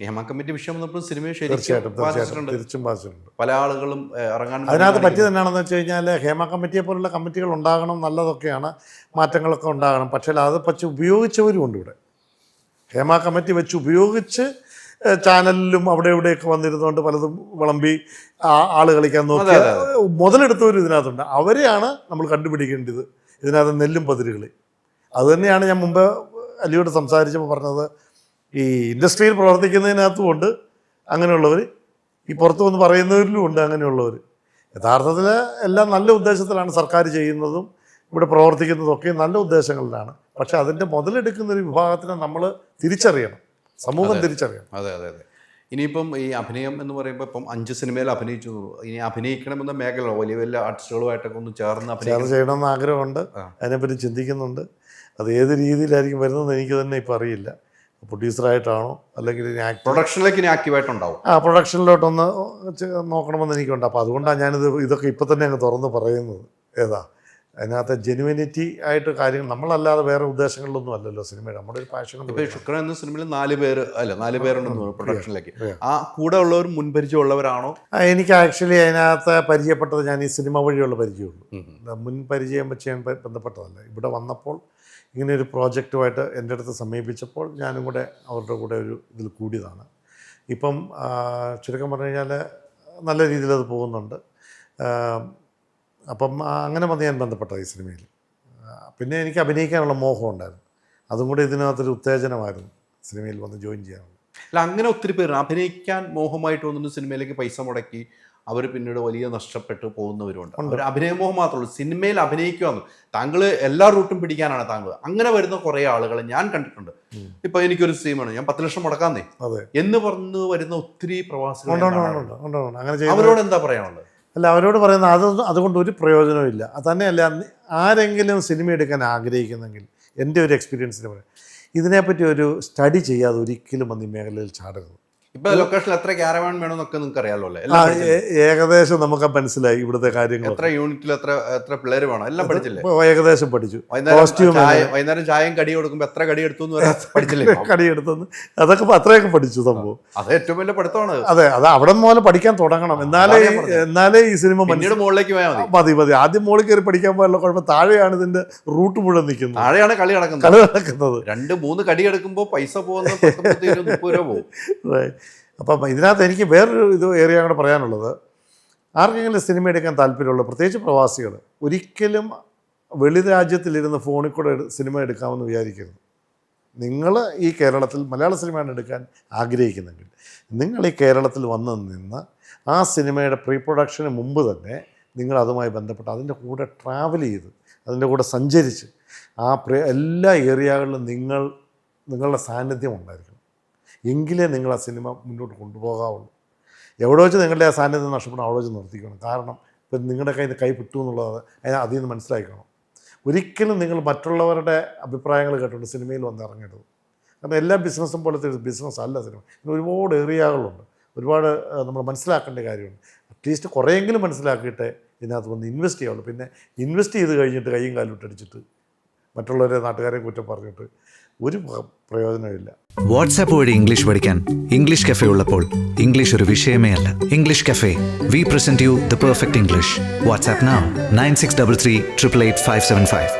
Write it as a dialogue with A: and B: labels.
A: Hema committee വിഷയം വന്നപ്പോൾ സിനിമയെ ശരിക്കും
B: തീർച്ചയായിട്ടും
A: ബാധിച്ചിട്ടുണ്ട്. പല ആളുകളും ഇറങ്ങാൻ
B: അതിനകത്ത് പറ്റിയത് എന്നാണെന്ന് വെച്ച് കഴിഞ്ഞാൽ ഹേമ കമ്മിറ്റിയെ പോലുള്ള കമ്മിറ്റികൾ ഉണ്ടാകണം നല്ലതൊക്കെയാണ് മാറ്റങ്ങളൊക്കെ ഉണ്ടാകണം. പക്ഷേ അത് പറ്റി ഉപയോഗിച്ചവരും ഉണ്ട് ഇവിടെ. ഹേമ കമ്മിറ്റി വെച്ച് ഉപയോഗിച്ച് ചാനലിലും അവിടെ ഇവിടെയൊക്കെ വന്നിരുന്നുകൊണ്ട് പലതും വിളമ്പി ആ- ആൾ കളിക്കാൻ നോക്കി. മുതലെടുത്തവരും ഇതിനകത്തുണ്ട്. അവരെയാണ് നമ്മൾ കണ്ടുപിടിക്കേണ്ടത് ഇതിനകത്ത് നെല്ലും പതിരുകളി. അതുതന്നെയാണ് ഞാൻ മുമ്പ് അലിയോട് സംസാരിച്ചപ്പോൾ പറഞ്ഞത് ഈ ഇൻഡസ്ട്രിയിൽ പ്രവർത്തിക്കുന്നതിനകത്തും ഉണ്ട്. അങ്ങനെയുള്ളവർ ഈ പുറത്തു വന്ന് പറയുന്നവരിലും ഉണ്ട് അങ്ങനെയുള്ളവർ യഥാർത്ഥത്തിൽ എല്ലാം നല്ല ഉദ്ദേശത്തിലാണ് സർക്കാർ ചെയ്യുന്നതും ഇവിടെ പ്രവർത്തിക്കുന്നതും ഒക്കെ നല്ല ഉദ്ദേശങ്ങളിലാണ്. പക്ഷെ അതിന്റെ മുതലെടുക്കുന്ന ഒരു വിഭാഗത്തിനെ നമ്മൾ തിരിച്ചറിയണം. സമൂഹം തിരിച്ചറിയണം.
A: അതെ അതെ അതെ. ഇനിയിപ്പം ഈ അഭിനയം എന്ന് പറയുമ്പോൾ ഇപ്പം അഞ്ച് സിനിമയിൽ അഭിനയിച്ചു. ഇനി അഭിനയിക്കണമെന്ന മേഖല വലിയ വലിയ ആർട്ടിസ്റ്റുകളുമായിട്ടൊക്കെ ഒന്ന് ചേർന്ന് അഭിനയം
B: ചെയ്യണമെന്ന് ആഗ്രഹമുണ്ട്. അതിനെപ്പറ്റി ചിന്തിക്കുന്നുണ്ട്. അത് ഏത് രീതിയിലായിരിക്കും വരുന്നതെന്ന് എനിക്ക് തന്നെ ഇപ്പം അറിയില്ല. പ്രൊഡ്യൂസറായിട്ടാണോ അല്ലെങ്കിൽ ഇനി
A: പ്രൊഡക്ഷനിലേക്ക് ഇനി ആക്റ്റീവായിട്ടുണ്ടാവും.
B: ആ പ്രൊഡക്ഷനിലോട്ടൊന്ന് നോക്കണമെന്ന് എനിക്കുണ്ട്. അപ്പോൾ അതുകൊണ്ടാണ് ഞാനിത് ഇതൊക്കെ ഇപ്പം തന്നെ അങ്ങ് തുറന്ന് പറയുന്നത്. ഏതാ? അതിനകത്ത് ജെനുവിനിറ്റി ആയിട്ട് കാര്യങ്ങൾ നമ്മളല്ലാതെ വേറെ ഉദ്ദേശങ്ങളിലൊന്നും അല്ലല്ലോ സിനിമയുടെ നമ്മുടെ ഒരു പാഷൻ
A: ഇപ്പൊ ഈ ശുക്രൻ എന്ന സിനിമയിൽ നാല് പേര് അല്ല നാല് പേരുണ്ടെന്ന് പ്രൊഡക്ഷനിലേക്ക് ആ കൂടെ ഉള്ളവർ മുൻപരിചയം ഉള്ളവരാണോ
B: എനിക്ക് ആക്ച്വലി അതിനകത്ത് പരിചയപ്പെട്ടത് ഞാൻ ഈ സിനിമ വഴിയുള്ള പരിചയമുള്ളൂ.
A: മുൻപരിചയം
B: മുൻ പരിചയം വെച്ച് ഞാൻ ബന്ധപ്പെട്ടതല്ല. ഇവിടെ വന്നപ്പോൾ ഇങ്ങനെ ഒരു പ്രോജക്റ്റുമായിട്ട് എന്റെ അടുത്ത് സമീപിച്ചപ്പോൾ ഞാനും കൂടെ അവരുടെ കൂടെ ഒരു ഇതിൽ കൂടിയതാണ്. ഇപ്പം ചുരുക്കം പറഞ്ഞു കഴിഞ്ഞാൽ നല്ല രീതിയിൽ അത് പോകുന്നുണ്ട്. അപ്പം അങ്ങനെ വന്ന് ഞാൻ ബന്ധപ്പെട്ട ഈ സിനിമയിൽ. പിന്നെ എനിക്ക് അഭിനയിക്കാനുള്ള മോഹം ഉണ്ടായിരുന്നു. അതും കൂടി ഇതിനകത്തൊരു ഉത്തേജനമായിരുന്നു സിനിമയിൽ വന്ന് ജോയിൻ ചെയ്യാനുള്ള.
A: അല്ല അങ്ങനെ ഒത്തിരി പേര് അഭിനയിക്കാൻ മോഹമായിട്ട് വന്നിട്ട് സിനിമയിലേക്ക് പൈസ മുടക്കി അവർ പിന്നീട് വലിയ നഷ്ടപ്പെട്ട് പോകുന്നവരുണ്ട്. അവർ അഭിനയമോഹം മാത്രമേ ഉള്ളൂ. സിനിമയിൽ അഭിനയിക്കുവാന്ന് താങ്കൾ എല്ലാ റൂട്ടും പിടിക്കാനാണ് താങ്കൾ അങ്ങനെ വരുന്ന കുറേ ആളുകളെ ഞാൻ കണ്ടിട്ടുണ്ട്. ഇപ്പൊ എനിക്കൊരു സീമാണ് ഞാൻ പത്ത് ലക്ഷം മുടക്കാന്നേ
B: അതെ.
A: എന്ന് പറഞ്ഞ് വരുന്ന ഒത്തിരി പ്രവാസികൾ അവരോട് എന്താ പറയാനുള്ളത്?
B: അല്ല അവരോട് പറയുന്ന അത് അതുകൊണ്ട് ഒരു അത് തന്നെയല്ല ആരെങ്കിലും സിനിമ എടുക്കാൻ ആഗ്രഹിക്കുന്നെങ്കിൽ എന്റെ ഒരു എക്സ്പീരിയൻസിന് പറയാം. ഇതിനെപ്പറ്റി ഒരു സ്റ്റഡി ചെയ്യാതെ ഒരിക്കലും വന്ന് ഈ മേഖലയിൽ ചാടരുത്.
A: ഇപ്പൊ ലൊക്കേഷൻ എത്ര ക്യാരവാൻ വേണമെന്നൊക്കെ നിങ്ങൾക്ക് അറിയാലോ അല്ലേ
B: ഏകദേശം നമുക്ക് മനസ്സിലായി ഇവിടുത്തെ കാര്യങ്ങൾ
A: എത്ര യൂണിറ്റിൽ എത്ര എത്ര പിള്ളേർ വേണം? എല്ലാം പഠിച്ചില്ലേ?
B: ഏകദേശം പഠിച്ചു.
A: വൈകുന്നേരം ചായയും കടി കൊടുക്കുമ്പോ എത്ര കടി എടുത്തു പഠിച്ചില്ലേ കടി
B: കടിയെടുത്തെന്ന് അതൊക്കെ അത്രയൊക്കെ പഠിച്ചു സംഭവം.
A: അത് ഏറ്റവും വലിയ പഠിത്തമാണ്.
B: അതെ അത് അവിടെ മുതൽ പഠിക്കാൻ തുടങ്ങണം. എന്നാലേ എന്നാലേ ഈ സിനിമ
A: പിന്നീട് മുകളിലേക്ക് പോയാൽ മതി.
B: മതി മതി. ആദ്യം മുകളിൽ കയറി പഠിക്കാൻ പോയാലുള്ള കുഴപ്പം. താഴെയാണ് ഇതിന്റെ റൂട്ട് മുഴുവൻ നിൽക്കുന്നത്.
A: താഴെയാണ് കളി നടക്കുന്നത്.
B: കളി നടക്കുന്നത്.
A: രണ്ട് മൂന്ന് കടി എടുക്കുമ്പോൾ പൈസ പോകുന്ന മുപ്പത് രൂപ പോകും.
B: അപ്പം ഇതിനകത്ത് എനിക്ക് വേറൊരു ഇത് ഏറിയ കൂടെ പറയാനുള്ളത്. ആർക്കെങ്കിലും സിനിമ എടുക്കാൻ താല്പര്യമുള്ള പ്രത്യേകിച്ച് പ്രവാസികൾ ഒരിക്കലും വെളി രാജ്യത്തിലിരുന്ന് ഫോണിൽ കൂടെ സിനിമ എടുക്കാമെന്ന് വിചാരിക്കരുത്. നിങ്ങൾ ഈ കേരളത്തിൽ മലയാള സിനിമയാണ് എടുക്കാൻ ആഗ്രഹിക്കുന്നെങ്കിൽ നിങ്ങൾ ഈ കേരളത്തിൽ വന്ന് നിന്ന് ആ സിനിമയുടെ പ്രീ പ്രൊഡക്ഷന് മുമ്പ് തന്നെ നിങ്ങൾ അതുമായി ബന്ധപ്പെട്ട് അതിന്റെ കൂടെ ട്രാവൽ ചെയ്ത് അതിന്റെ കൂടെ സഞ്ചരിച്ച് ആ എല്ലാ ഏരിയകളിലും നിങ്ങൾ നിങ്ങളുടെ സാന്നിധ്യം ഉണ്ടായിരിക്കണം. എങ്കിലേ നിങ്ങൾ ആ സിനിമ മുന്നോട്ട് കൊണ്ടുപോകാവുള്ളൂ. എവിടെ വെച്ച് നിങ്ങളുടെ ആ സാന്നിധ്യം നഷ്ടപ്പെടണം അവിടെ വെച്ച് നിർത്തിക്കണം. കാരണം ഇപ്പം നിങ്ങളുടെ കയ്യിൽ നിന്ന് കൈ കിട്ടും എന്നുള്ളത് അതിന് അതിൽ നിന്ന് മനസ്സിലാക്കണം ഒരിക്കലും നിങ്ങൾ മറ്റുള്ളവരുടെ അഭിപ്രായങ്ങൾ കേട്ടുകൊണ്ട് സിനിമയിൽ വന്ന് ഇറങ്ങരുത്. കാരണം എല്ലാ ബിസിനസ്സും പോലത്തെ ബിസിനസ് അല്ല സിനിമ. ഇതിന് ഒരുപാട് ഏറിയകളുണ്ട്. ഒരുപാട് നമ്മൾ മനസ്സിലാക്കേണ്ട കാര്യമുണ്ട്. അറ്റ്ലീസ്റ്റ് കുറേയെങ്കിലും മനസ്സിലാക്കിയിട്ടേ ഇതിനകത്ത് വന്ന് ഇൻവെസ്റ്റ് ചെയ്യാവുള്ളൂ. പിന്നെ ഇൻവെസ്റ്റ് ചെയ്ത് കഴിഞ്ഞിട്ട് കൈയും കാലും ഇട്ടടിച്ചിട്ട് മറ്റുള്ളവരെ നാട്ടുകാരെ കുറ്റം പറഞ്ഞിട്ട് ഒരു പ്ര- പ്രയോജനമില്ല
C: വാട്സാപ്പ് വഴി ഇംഗ്ലീഷ് പഠിക്കാൻ ഇംഗ്ലീഷ് കഫേ ഉള്ളപ്പോൾ ഇംഗ്ലീഷ് ഒരു വിഷയമേ അല്ല. English cafe we present you the perfect English WhatsApp nine six double three triple eight five seven five